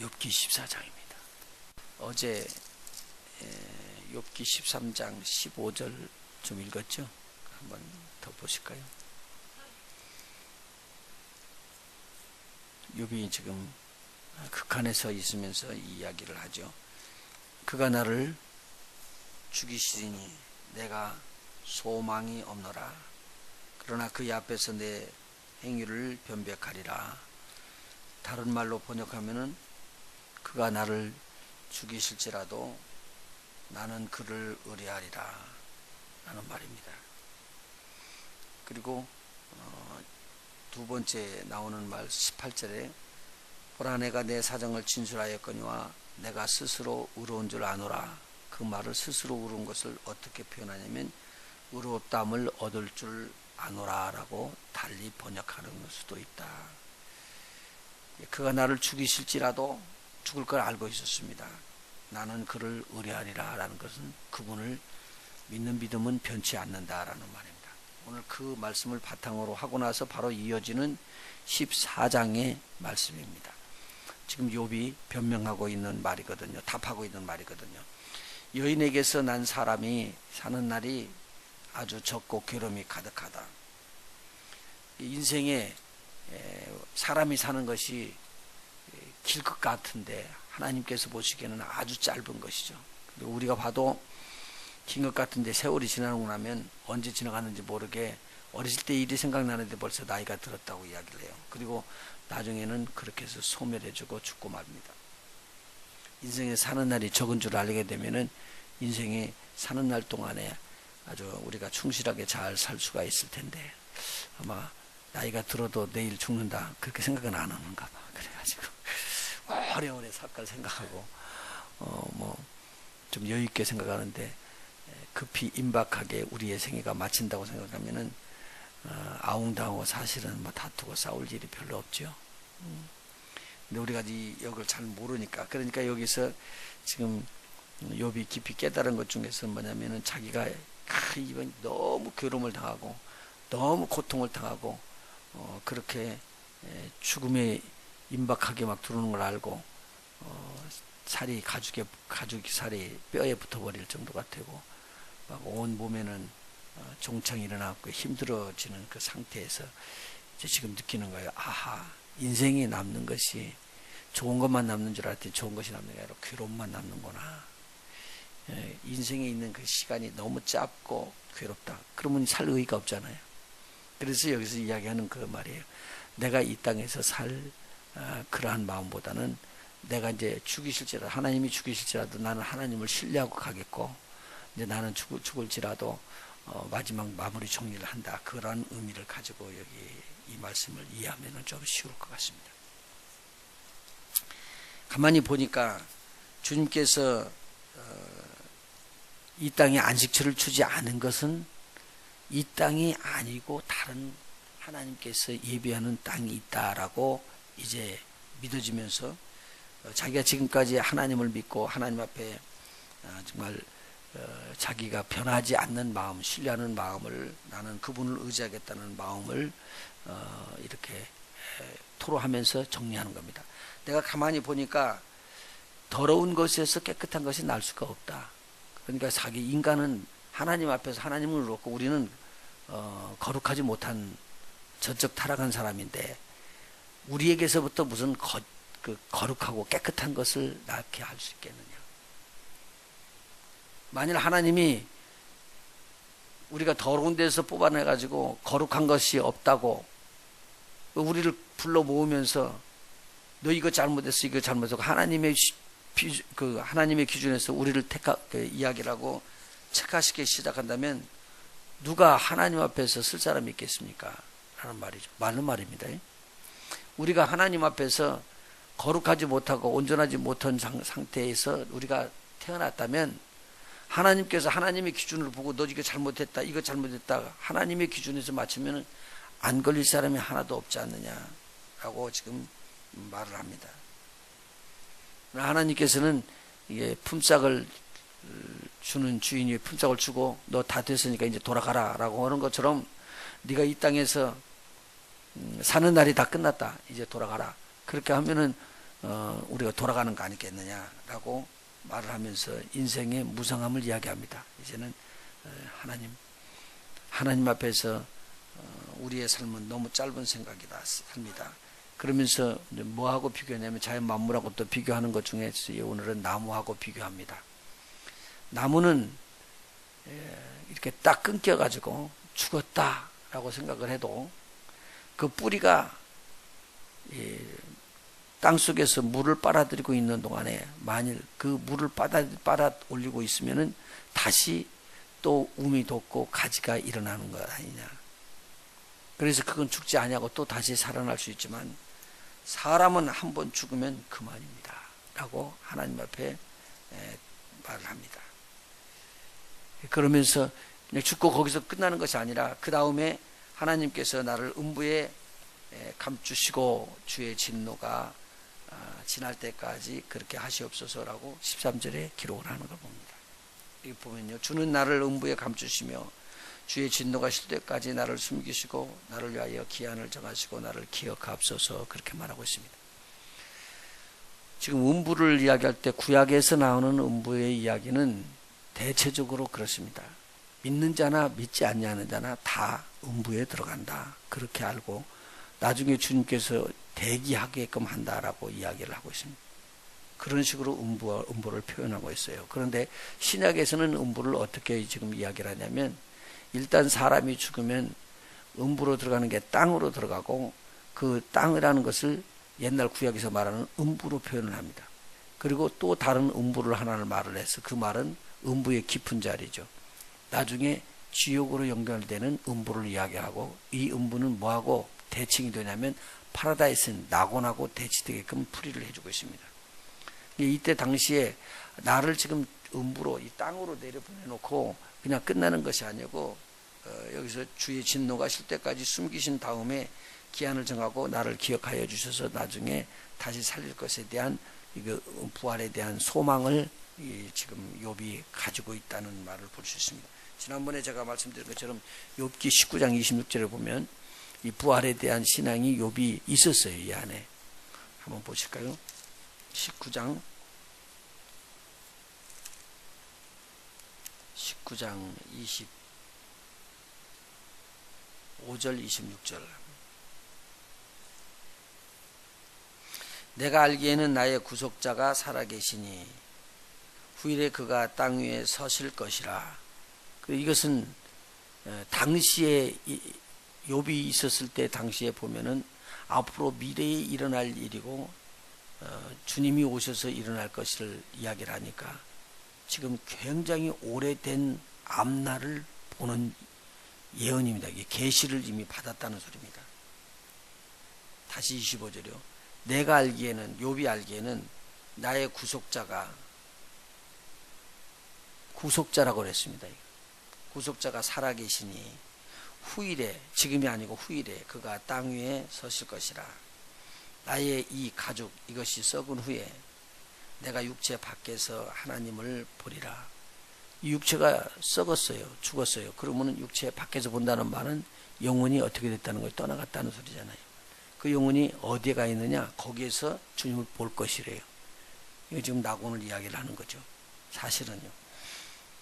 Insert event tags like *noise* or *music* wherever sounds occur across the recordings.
욥기 14장입니다. 어제 에, 욥기 13장 15절 좀 읽었죠? 한번 더 보실까요? 욥이 지금 극한에 서 있으면서 이 이야기를 하죠. 그가 나를 죽이시리니 내가 소망이 없노라. 그러나 그의 앞에서 내 행위를 변백하리라. 다른 말로 번역하면은 그가 나를 죽이실지라도 나는 그를 의뢰하리라 라는 말입니다. 그리고 어, 두 번째 나오는 말 18절에 보라 내가 내 사정을 진술하였거니와 내가 스스로 의로운 줄 아노라 그 말을 스스로 의로운 것을 어떻게 표현하냐면 의롭담을 얻을 줄 아노라라고 달리 번역하는 수도 있다. 그가 나를 죽이실지라도 죽을 걸 알고 있었습니다. 나는 그를 의뢰하리라 라는 것은 그분을 믿는 믿음은 변치 않는다라는 말입니다. 오늘 그 말씀을 바탕으로 하고 나서 바로 이어지는 14장의 말씀입니다. 지금 욥이 변명하고 있는 말이거든요. 답하고 있는 말이거든요. 여인에게서 난 사람이 사는 날이 아주 적고 괴로움이 가득하다. 인생에 사람이 사는 것이 길 것 같은데 하나님께서 보시기에는 아주 짧은 것이죠. 우리가 봐도 긴 것 같은데 세월이 지나고 나면 언제 지나갔는지 모르게 어렸을 때 일이 생각나는데 벌써 나이가 들었다고 이야기를 해요. 그리고 나중에는 그렇게 해서 소멸해주고 죽고 맙니다. 인생에 사는 날이 적은 줄 알게 되면은 인생에 사는 날 동안에 아주 우리가 충실하게 잘 살 수가 있을 텐데 아마 나이가 들어도 내일 죽는다 그렇게 생각은 안 하는가 봐. 그래가지고 오래오래 살걸 생각하고 어 뭐 좀 여유 있게 생각하는데 급히 임박하게 우리의 생애가 마친다고 생각하면은 어, 아웅다하고 사실은 뭐 다투고 싸울 일이 별로 없죠. 음. 근데 우리가 이 역을 잘 모르니까 그러니까 여기서 지금 욥이 깊이 깨달은 것 중에서 뭐냐면은 자기가 이번 너무 괴로움을 당하고 너무 고통을 당하고 어, 그렇게 죽음에 임박하게 막 들어오는 걸 알고 어, 살이 가죽에 가죽 살이 뼈에 붙어버릴 정도가 되고 막 온 몸에는 어, 종창이 일어나고 힘들어지는 그 상태에서 이제 지금 느끼는 거예요. 아하 인생이 남는 것이 좋은 것만 남는 줄 알았더니 좋은 것이 남는 게 아니라 괴로움만 남는구나. 예, 인생에 있는 그 시간이 너무 짧고 괴롭다. 그러면 살 의의가 없잖아요. 그래서 여기서 이야기하는 그 말이에요. 내가 이 땅에서 살 아, 그러한 마음보다는 내가 이제 죽이실지라도 하나님이 죽이실지라도 나는 하나님을 신뢰하고 가겠고 이제 나는 죽을, 죽을지라도 어, 마지막 마무리 정리를 한다. 그런 의미를 가지고 여기 이 말씀을 이해하면 좀 쉬울 것 같습니다. 가만히 보니까 주님께서 어, 이 땅에 안식처를 주지 않은 것은 이 땅이 아니고 다른 하나님께서 예비하는 땅이 있다라고 이제 믿어지면서 어, 자기가 지금까지 하나님을 믿고 하나님 앞에 어, 정말 어, 자기가 변하지 않는 마음, 신뢰하는 마음을 나는 그분을 의지하겠다는 마음을 이렇게 토로하면서 정리하는 겁니다. 내가 가만히 보니까 더러운 것에서 깨끗한 것이 날 수가 없다. 그러니까 자기 인간은 하나님 앞에서 하나님을 놓고 우리는 어, 거룩하지 못한 저적 타락한 사람인데 우리에게서부터 무슨 거, 그 거룩하고 깨끗한 것을 낳게 할 수 있겠느냐? 만일 하나님이 우리가 더러운 데서 뽑아내 가지고 거룩한 것이 없다고 우리를 불러 모으면서 너 이거 잘못했어 이거 잘못했어 하나님의 그 하나님의 기준에서 우리를 택하 그 이야기라고 체크시키기 시작한다면 누가 하나님 앞에서 쓸 사람이 있겠습니까? 라는 말이죠. 맞는 말입니다. 우리가 하나님 앞에서 거룩하지 못하고 온전하지 못한 상 태에서 우리가 태어났다면 하나님께서 하나님의 기준을 보고 너 이거 잘못했다, 이거 잘못했다 하나님의 기준에서 맞추면 안 걸릴 사람이 하나도 없지 않느냐라고 지금 말을 합니다. 하나님께서는 이게 품삯을 주는 주인이 품삯을 주고 너 다 됐으니까 이제 돌아가라라고 하는 것처럼 네가 이 땅에서 음, 사는 날이 다 끝났다. 이제 돌아가라. 그렇게 하면은 어, 우리가 돌아가는 거 아니겠느냐라고 말을 하면서 인생의 무상함을 이야기합니다. 이제는 어, 하나님 하나님 앞에서 어, 우리의 삶은 너무 짧은 생각이다 삶이다. 그러면서 뭐하고 비교하냐면 자연 만물하고 또 비교하는 것 중에 오늘은 나무하고 비교합니다. 나무는 예, 이렇게 딱 끊겨가지고 죽었다라고 생각을 해도 그 뿌리가 예, 땅 속에서 물을 빨아들이고 있는 동안에 만일 그 물을 빨아, 빨아 올리고 있으면은 다시 또 움이 돋고 가지가 일어나는 것 아니냐. 그래서 그건 죽지 아니하고 또 다시 살아날 수 있지만 사람은 한 번 죽으면 그만입니다. 라고 하나님 앞에 에, 말을 합니다. 그러면서 죽고 거기서 끝나는 것이 아니라 그 다음에 하나님께서 나를 음부에 에, 감추시고 주의 진노가 아, 지날 때까지 그렇게 하시옵소서라고 13절에 기록을 하는 걸 봅니다. 여기 보면요. 주는 나를 음부에 감추시며 주의 진노가 실 때까지 나를 숨기시고 나를 위하여 기한을 정하시고 나를 기억하옵소서 그렇게 말하고 있습니다. 지금 음부를 이야기할 때 구약에서 나오는 음부의 이야기는 대체적으로 그렇습니다. 믿는 자나 믿지 않냐는 자나 다 음부에 들어간다. 그렇게 알고 나중에 주님께서 대기하게끔 한다라고 이야기를 하고 있습니다. 그런 식으로 음부, 음부를 표현하고 있어요. 그런데 신약에서는 음부를 어떻게 지금 이야기를 하냐면 일단 사람이 죽으면 음부로 들어가는 게 땅으로 들어가고 그 땅이라는 것을 옛날 구약에서 말하는 음부로 표현을 합니다. 그리고 또 다른 음부를 하나를 말을 해서 그 말은 음부의 깊은 자리죠. 나중에 지옥으로 연결되는 음부를 이야기하고 이 음부는 뭐하고 대칭이 되냐면 파라다이스는 낙원하고 대치되게끔 풀이를 해주고 있습니다. 이때 당시에 나를 지금 음부로 이 땅으로 내려 보내놓고 그냥 끝나는 것이 아니고 어, 여기서 주의 진노가 실 때까지 숨기신 다음에 기한을 정하고 나를 기억하여 주셔서 나중에 다시 살릴 것에 대한 이거 부활에 대한 소망을 이 지금 욥이 가지고 있다는 말을 볼 수 있습니다. 지난번에 제가 말씀드린 것처럼 욥기 19장 26절에 보면 이 부활에 대한 신앙이 욥이 있었어요. 이 안에 한번 보실까요? 19장 19장 25절 26절 내가 알기에는 나의 구속자가 살아계시니 후일에 그가 땅 위에 서실 것이라 그 이것은 어, 당시에 욥이 있었을 때 당시에 보면은 앞으로 미래에 일어날 일이고 어, 주님이 오셔서 일어날 것을 이야기를 하니까 지금 굉장히 오래된 앞날을 보는 예언입니다. 이게 계시를 이미 받았다는 소리입니다. 다시 25절이요. 내가 알기에는 욥이 알기에는 나의 구속자가 구속자라고 그랬습니다. 구속자가 살아계시니 후일에 지금이 아니고 후일에 그가 땅 위에 서실 것이라. 나의 이 가죽 이것이 썩은 후에 내가 육체 밖에서 하나님을 보리라. 이 육체가 썩었어요. 죽었어요. 그러면 육체 밖에서 본다는 말은 영혼이 어떻게 됐다는 걸 떠나갔다는 소리잖아요. 그 영혼이 어디에 가 있느냐? 거기에서 주님을 볼 것이래요. 이거 지금 낙원을 이야기를 하는 거죠. 사실은요.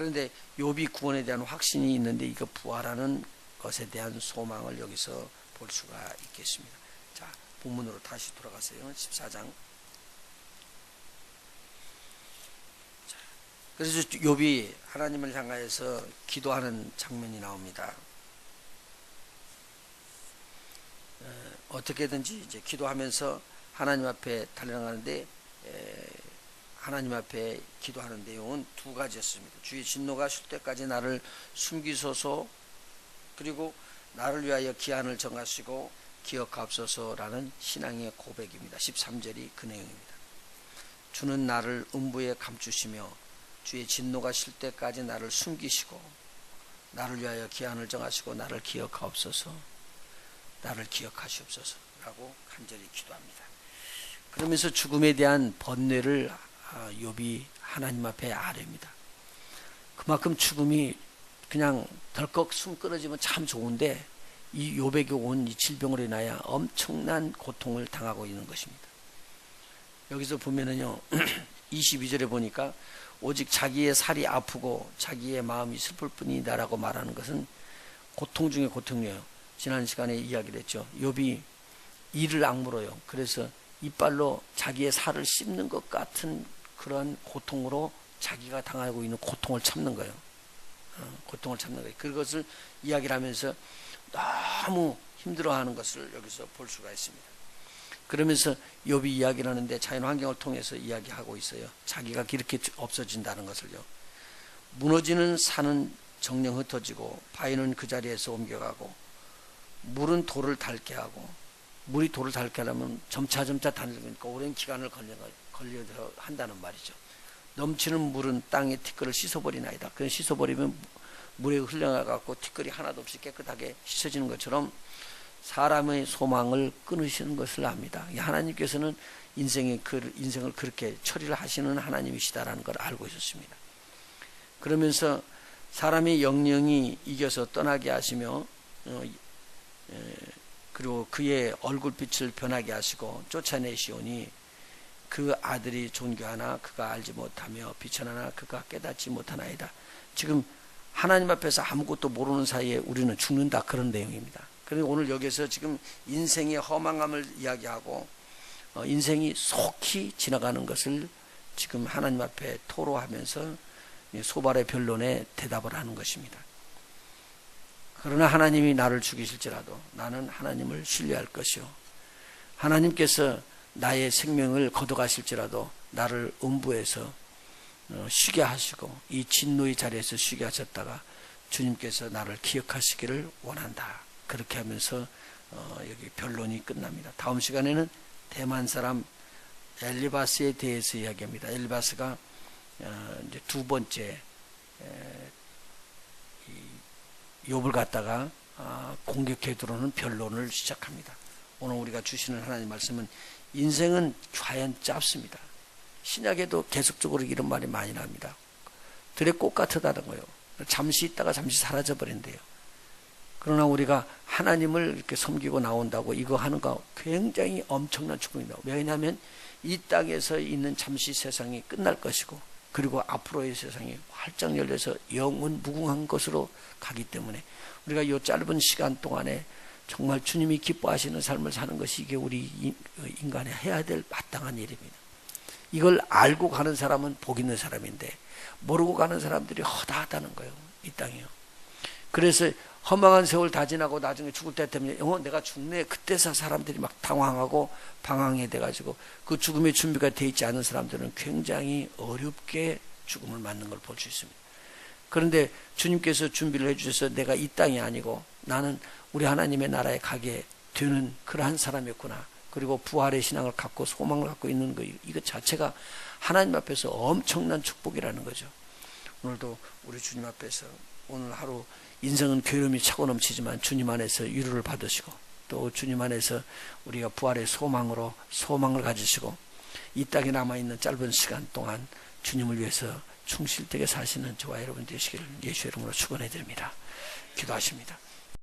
그런데 요비 구원에 대한 확신이 있는데 이거 부활하는 것에 대한 소망을 여기서 볼 수가 있겠습니다. 자, 본문으로 다시 돌아가세요. 14장. 그래서 욥이 하나님을 향하여서 기도하는 장면이 나옵니다. 어, 어떻게든지 이제 기도하면서 하나님 앞에 달려나가는데 하나님 앞에 기도하는 내용은 두 가지였습니다. 주의 진노가 쉴 때까지 나를 숨기소서 그리고 나를 위하여 기한을 정하시고 기억하옵소서라는 신앙의 고백입니다. 13절이 그 내용입니다. 주는 나를 음부에 감추시며 주의 진노가 실 때까지 나를 숨기시고 나를 위하여 기한을 정하시고 나를 기억하옵소서 나를 기억하시옵소서라고 간절히 기도합니다. 그러면서 죽음에 대한 번뇌를 아, 욥이 하나님 앞에 아뢰입니다. 그만큼 죽음이 그냥 덜컥 숨 끊어지면 참 좋은데 이 욥에게 온이 질병으로 인하여 엄청난 고통을 당하고 있는 것입니다. 여기서 보면은요, *clears throat* 22절에 보니까 오직 자기의 살이 아프고 자기의 마음이 슬플 뿐이다라고 말하는 것은 고통 중에 고통이에요. 지난 시간에 이야기를 했죠. 욥이 이를 악물어요. 그래서 이빨로 자기의 살을 씹는 것 같은 그러한 고통으로 자기가 당하고 있는 고통을 참는 거예요. 어, 고통을 참는 거예요. 그것을 이야기를 하면서 너무 힘들어하는 것을 여기서 볼 수가 있습니다. 그러면서 욥이 이야기를 하는데 자연 환경을 통해서 이야기하고 있어요. 자기가 이렇게 없어진다는 것을요. 무너지는 산은 정령 흩어지고 바위는 그 자리에서 옮겨가고 물은 돌을 닳게 하고 물이 돌을 닳게 하려면 점차 점차 닳으니까 오랜 기간을 걸려 걸려 한다는 말이죠. 넘치는 물은 땅의 티끌을 씻어버리나이다. 그 씻어버리면 물에 흘러가갖고 티끌이 하나도 없이 깨끗하게 씻어지는 것처럼 사람의 소망을 끊으시는 것을 압니다. 하나님께서는 인생의 그 인생을 그렇게 처리를 하시는 하나님이시다라는 걸 알고 있었습니다. 그러면서 사람의 영령이 이겨서 떠나게 하시며 어, 에, 그리고 그의 얼굴빛을 변하게 하시고 쫓아내시오니 그 아들이 존귀하나 그가 알지 못하며 비천하나 그가 깨닫지 못하나이다. 지금 하나님 앞에서 아무것도 모르는 사이에 우리는 죽는다 그런 내용입니다. 그리고 오늘 여기서 지금 인생의 허망함을 이야기하고 어, 인생이 속히 지나가는 것을 지금 하나님 앞에 토로하면서 소발의 변론에 대답을 하는 것입니다. 그러나 하나님이 나를 죽이실지라도 나는 하나님을 신뢰할 것이요. 하나님께서 나의 생명을 거둬가실지라도 나를 음부에서 어, 쉬게 하시고 이 진노의 자리에서 쉬게 하셨다가 주님께서 나를 기억하시기를 원한다. 그렇게 하면서 어, 여기 변론이 끝납니다. 다음 시간에는 대만 사람 엘리바스에 대해서 이야기합니다. 엘리바스가 어, 이제 두 번째 욥을 갖다가 아, 공격해 들어오는 변론을 시작합니다. 오늘 우리가 주시는 하나님 말씀은 인생은 과연 짧습니다. 신약에도 계속적으로 이런 말이 많이 납니다. 들의 꽃 같다는 거예요. 잠시 있다가 잠시 사라져 버린대요. 그러나 우리가 하나님을 이렇게 섬기고 나온다고 이거 하는 거 굉장히 엄청난 축복입니다. 왜냐하면 이 땅에서 있는 잠시 세상이 끝날 것이고 그리고 앞으로의 세상이 활짝 열려서 영원 무궁한 것으로 가기 때문에 우리가 이 짧은 시간 동안에 정말 주님이 기뻐하시는 삶을 사는 것이 이게 우리 인간이 해야 될 마땅한 일입니다. 이걸 알고 가는 사람은 복 있는 사람인데 모르고 가는 사람들이 허다하다는 거예요. 이 땅이요. 그래서 허망한 세월 다 지나고 나중에 죽을 때 되면 어 내가 죽네 그때서 사람들이 막 당황하고 방황해 돼 가지고 그 죽음의 준비가 돼 있지 않은 사람들은 굉장히 어렵게 죽음을 맞는 걸 볼 수 있습니다. 그런데 주님께서 준비를 해 주셔서 내가 이 땅이 아니고 나는 우리 하나님의 나라에 가게 되는 그러한 사람이었구나. 그리고 부활의 신앙을 갖고 소망을 갖고 있는 거 이것 자체가 하나님 앞에서 엄청난 축복이라는 거죠. 오늘도 우리 주님 앞에서 오늘 하루 인생은 괴로움이 차고 넘치지만 주님 안에서 위로를 받으시고 또 주님 안에서 우리가 부활의 소망으로 소망을 가지시고 이 땅에 남아 있는 짧은 시간 동안 주님을 위해서 충실되게 사시는 저와 여러분 되시기를 예수 이름으로 축원해 드립니다. 기도하십니다.